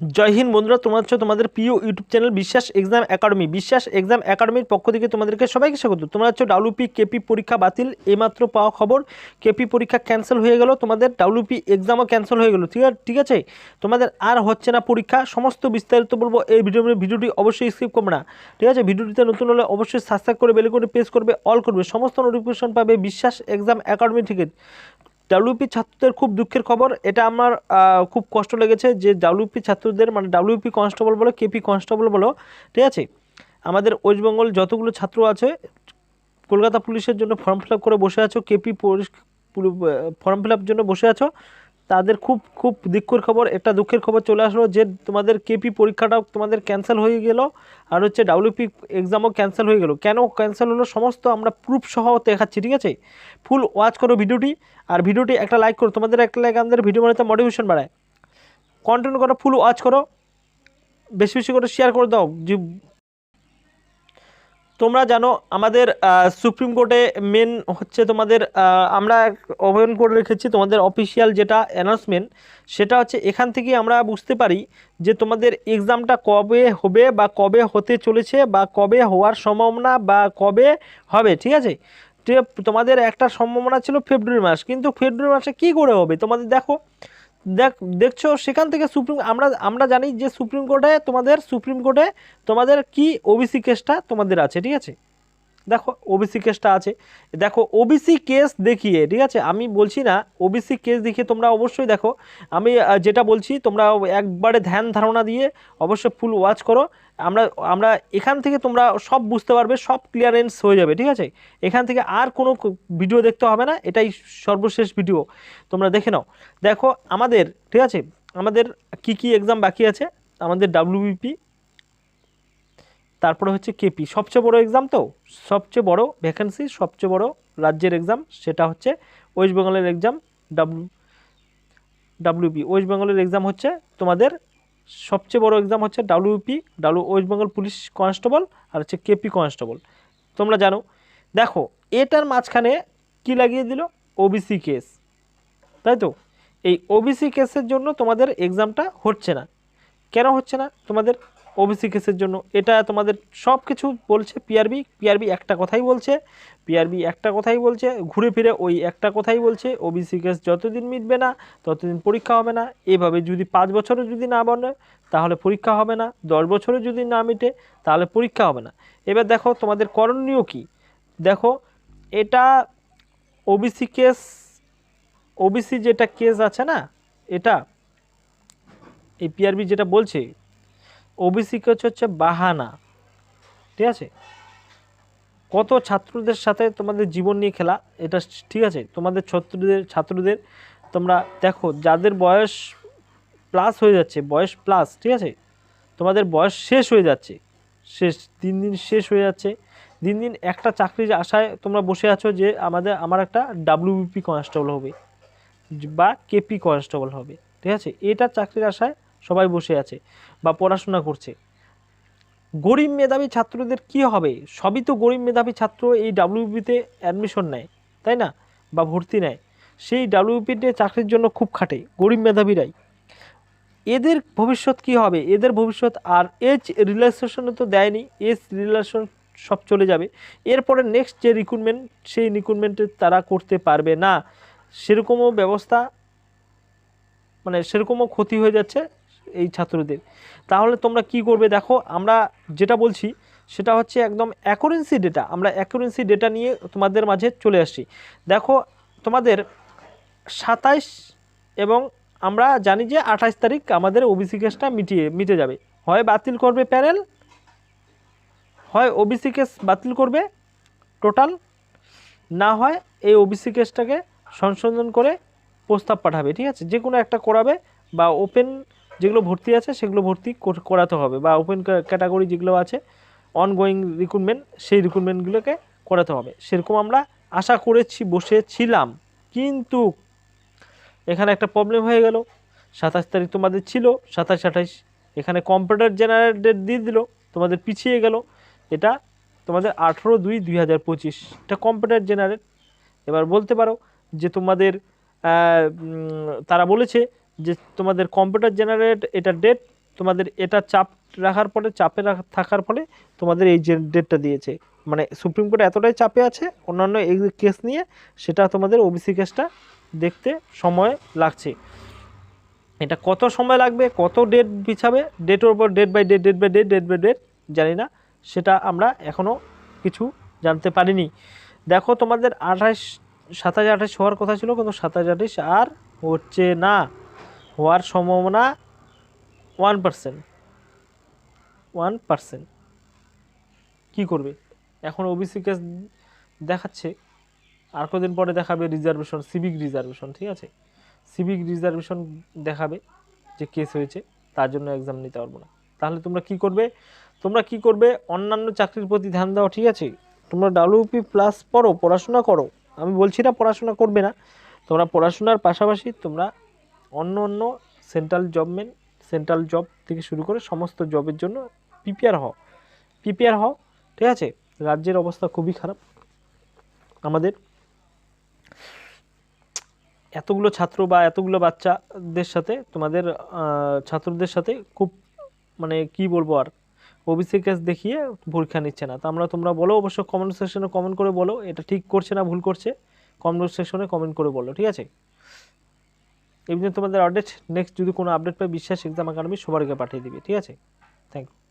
জয় হিন্দ বন্ধুরা, তোমরা হচ্ছে তোমাদের প্রিয় YouTube channel Biswas exam academy. Biswas exam একাডেমির পক্ষ থেকে তোমাদেরকে সবাইকে স্বাগত। তোমরা হচ্ছে ডাব্লিউপি কেপি পরীক্ষা বাতিল, এইমাত্র পাওয়া খবর। কেপি পরীক্ষা ক্যান্সেল হয়ে গেল, তোমাদের ডাব্লিউপি এক্সামও ক্যান্সেল হয়ে গেল, ঠিক আছে? ঠিক আছে? তোমাদের আর হচ্ছে না পরীক্ষা, সমস্ত বিস্তারিত বলব এই ভিডিও ভিডিওটি অবশ্যই স্কিপ করবে না, ঠিক আছে? ভিডিওটিতে নতুন হলে অবশ্যই সাবস্ক্রাইব করে বেল করে প্রেস করবে অল করবে, সমস্ত নোটিফিকেশন পাবে বিশ্বাস এক্সাম একাডেমি থেকে। ডাব্লিউপি ছাত্রদের খুব দুঃখের খবর। এটা আমার খুব কষ্ট লেগেছে যে ডাব্লিউপি ছাত্রদের মানে ডাব্লিউপি কনস্টেবল বলো কেপি কনস্টেবল বলো, ঠিক আছে? আমাদের ওয়েস্টবেঙ্গল যতগুলো ছাত্র আছে, কলকাতা পুলিশের জন্য ফর্ম ফিল করে বসে আছো কেপি ফর্ম ফিল জন্য বসে আছো তাদের খুব খুব দুঃখের খবর, একটা দুঃখের খবর চলে আসলো যে তোমাদের কেপি পরীক্ষাটাও তোমাদের ক্যান্সেল হয়ে গেল আর হচ্ছে ডাব্লিউপি এক্সামও ক্যান্সেল হয়ে গেল। কেন ক্যান্সেল হলো? সমস্ত আমরা প্রুফ সহ দেখাচ্ছি, ঠিক আছে? ফুল ওয়াচ করো ভিডিওটি আর ভিডিওটি একটা লাইক করো। তোমাদের একটা লাইক আমাদের ভিডিও বানাতে মোটিভেশন বাড়ায়। কন্টিনিউ করো ফুল ওয়াচ করো। বেশি বেশি করে শেয়ার করে দাও। যে তোমরা জানো, আমাদের সুপ্রিম কোর্টে মেন হচ্ছে তোমাদের আমরা ওপেন করে রেখেছি তোমাদের অফিসিয়াল যেটা অ্যানাউন্সমেন্ট সেটা হচ্ছে এখান থেকে আমরা বুঝতে পারি যে তোমাদের এক্সামটা কবে হবে বা কবে হতে চলেছে বা কবে হওয়ার সম্ভাবনা বা কবে হবে, ঠিক আছে? তোমাদের একটা সম্ভাবনা ছিল ফেব্রুয়ারি মাস, কিন্তু ফেব্রুয়ারি মাসে কি করে হবে? তোমাদের দেখো দেখ, দেখছ, সেখান থেকে সুপ্রিম আমরা আমরা জানি যে সুপ্রিম কোর্টে তোমাদের, সুপ্রিম কোর্টে তোমাদের কি ওবিসি কেসটা তোমাদের আছে, ঠিক আছে? দেখো ওবিসি কেসটা আছে। দেখো ওবিসি কেস দেখিয়ে, ঠিক আছে? আমি বলছি না ওবিসি কেস দেখিয়ে তোমরা অবশ্যই দেখো। আমি যেটা বলছি, তোমরা একবারে ধ্যান ধারণা দিয়ে অবশ্যই ফুল ওয়াচ করো। আমরা আমরা এখান থেকে তোমরা সব বুঝতে পারবে, সব ক্লিয়ারেন্স হয়ে যাবে, ঠিক আছে? এখান থেকে আর কোনো ভিডিও দেখতে হবে না, এটাই সর্বশেষ ভিডিও তোমরা দেখে নাও। দেখো, আমাদের, ঠিক আছে? আমাদের কি কি এক্সাম বাকি আছে? আমাদের ডাব্লিউবিপি তারপরে হচ্ছে কেপি সবচেয়ে বড় এক্সাম তো? সবচেয়ে বড় ভ্যাকেন্সি সবচেয়ে বড় রাজ্যের এক্সাম সেটা হচ্ছে ওয়েস্ট বেঙ্গলের এক্সাম ডাব্লিউ ডাব্লিউপি ওয়েস্ট বেঙ্গলের এক্সাম হচ্ছে তোমাদের সবচেয়ে বড় এক্সাম হচ্ছে WP W west Bengal police constable আর হচ্ছে কেপি কনস্টেবল তোমরা জানো, দেখো, এটার মাঝখানে কি লাগিয়ে দিল? ওবিসি কেস তাই তো? এই ওবিসি কেসের জন্য তোমাদের এক্সামটা হচ্ছে না। কেন হচ্ছে না? তোমাদের ওবিসি কেসের জন্য। এটা তোমাদের সব কিছু বলছে পিআরবি পিআরবি একটা কথাই বলছে। পিআরবি একটা কথাই বলছে। ঘুরে ফিরে ওই একটা কথাই বলছে। ওবিসি কেস যতদিন মিটবে না, ততদিন পরীক্ষা হবে না। এভাবে যদি পাঁচ বছরে যদি না বনে, তাহলে পরীক্ষা হবে না। দশ বছরে যদি না মিটে, তাহলে পরীক্ষা হবে না। এবার দেখো তোমাদের করণীয় কি? দেখো, এটা ওবিসি কেস, ওবিসি যেটা কেস আছে না, এটা, এই পিআরবি যেটা বলছে ওবিসি কেস হচ্ছে বাহানা। ঠিক আছে? কত ছাত্রদের সাথে তোমাদের জীবন নিয়ে খেলা, এটা ঠিক আছে? তোমাদের ছাত্রদের ছাত্রদের তোমরা দেখো, যাদের বয়স প্লাস হয়ে যাচ্ছে, বয়স প্লাস ঠিক আছে? তোমাদের বয়স শেষ হয়ে যাচ্ছে। শেষ দিন দিন শেষ হয়ে যাচ্ছে। দিন দিন একটা চাকরির আশায় তোমরা বসে আছো যে আমাদের, আমার একটা ডাব্লিউবিপি কনস্টেবল হবে, বা কেপি কনস্টেবল হবে, ঠিক আছে? এটা চাকরির আশায় সবাই বসে আছে বা পড়াশোনা করছে। গরিব মেধাবী ছাত্রদের কি হবে? সবই তো গরিব মেধাবী ছাত্র এই ডাব্লিউবিতে অ্যাডমিশন নেয়, তাই না? বা ভর্তি নেয়। সেই ডাব্লিউবিতে চাকরির জন্য খুব খাটে গরিব মেধাবীরাই। এদের ভবিষ্যৎ কি হবে? এদের ভবিষ্যৎ আর এজ রিল্যাক্সেশনে তো দেয়নি এজ রিলেশন সব চলে যাবে। এরপরে নেক্সট যে রিক্রুটমেন্ট সেই রিক্রুটমেন্টে তারা করতে পারবে না। সেরকমও ব্যবস্থা মানে সেরকমও ক্ষতি হয়ে যাচ্ছে। এই ছাত্রদের। তাহলে তোমরা কি করবে দেখো, আমরা যেটা বলছি সেটা হচ্ছে একদম অ্যাকুরেন্সি ডেটা আমরা অ্যাকুরেন্সি ডেটা নিয়ে তোমাদের মাঝে চলে আসছি। দেখো, তোমাদের সাতাইশ এবং আমরা জানি যে আঠাশ তারিখ আমাদের ওবিসি কেসটা মিটিয়ে, মিটে যাবে। হয় বাতিল করবে প্যানেল হয় ওবিসি কেস বাতিল করবে টোটাল না হয় এই ওবিসি কেসটাকে সংশোধন করে প্রস্তাব পাঠাবে, ঠিক আছে? যে কোনো একটা করাবে বা ওপেন যেগুলো ভর্তি আছে, সেগুলো ভর্তি করাতে হবে বা ওপেন ক্যাটাগরি যেগুলো আছে অনগোয়িং রিক্রুটমেন্ট সেই রিক্রুটমেন্টগুলোকে করাতে হবে। সেরকম আমরা আশা করেছি, বসেছিলাম। কিন্তু এখানে একটা প্রবলেম হয়ে গেল। সাতাশ তারিখ তোমাদের ছিল, সাতাশ, আঠাশ। এখানে কম্পিউটার জেনারেট ডেট দিয়ে দিল, তোমাদের পিছিয়ে গেল। এটা তোমাদের আঠেরো দুই দুই হাজার পঁচিশ। এটা কম্পিউটার জেনারেট এবার বলতে পারো যে তোমাদের তারা বলেছে যে তোমাদের কম্পিউটার জেনারেট এটা ডেট তোমাদের এটা চাপ রাখার পরে চাপে থাকার ফলে তোমাদের এই ডেটটা দিয়েছে। মানে সুপ্রিম কোর্ট এতটাই চাপে আছে, অন্যান্য এই কেস নিয়ে, সেটা তোমাদের ওবিসি কেসটা দেখতে সময় লাগছে। এটা কত সময় লাগবে, কত ডেট বিছাবে ডেটের উপর date by date date by date date by date জানি না। সেটা আমরা এখনও কিছু জানতে পারিনি। দেখো, তোমাদের আঠাশ, সাতাশ আঠাশ হওয়ার কথা ছিল, কিন্তু সাতাশ আঠাশ আর হচ্ছে না। হওয়ার সম্ভাবনা ওয়ান পার্সেন্ট। One percent. কী করবে? এখন ওবিসি কেস দেখাচ্ছে। আর কদিন পরে দেখাবে রিজার্ভেশন সিভিক রিজার্ভেশন ঠিক আছে? সিভিক রিজার্ভেশন দেখাবে যে কেস হয়েছে, তার জন্য এক্সাম নিতে পারব না। তাহলে তোমরা কি করবে? তোমরা কি করবে? অন্যান্য চাকরির প্রতি ধ্যান দাও, ঠিক আছে? তোমরা ডাব্লিউপি প্লাস পড়ো, পড়াশোনা করো। আমি বলছি না পড়াশোনা করবে না। তোমরা পড়াশোনার পাশাপাশি তোমরা অন্য অন্য সেন্ট্রাল জবমেন্ট সেন্ট্রাল জব থেকে শুরু করে সমস্ত জবের জন্য প্রিপেয়ার হও। প্রিপেয়ার হও, ঠিক আছে? রাজ্যের অবস্থা খুবই খারাপ। আমাদের এতগুলো ছাত্র বা এতগুলো বাচ্চাদের সাথে, তোমাদের ছাত্রদের সাথে খুব মানে কি বলব আর ওবিসি কেস দেখিয়ে পরীক্ষা নিচ্ছে না। তো আমরা তোমরা বলো, অবশ্য কমেন্ট সেকশনে কমেন্ট করে বলো, এটা ঠিক করছে না ভুল করছে কমেন্ট সেকশনে কমেন্ট করে বলো, ঠিক আছে? এমনি তোমাদের আপডেট নেক্সট যদি কোনো আপডেট পাই, বিশ্বাস এক্সাম একাডেমি সবার আগে পাঠিয়ে দিবে, ঠিক আছে? Thank you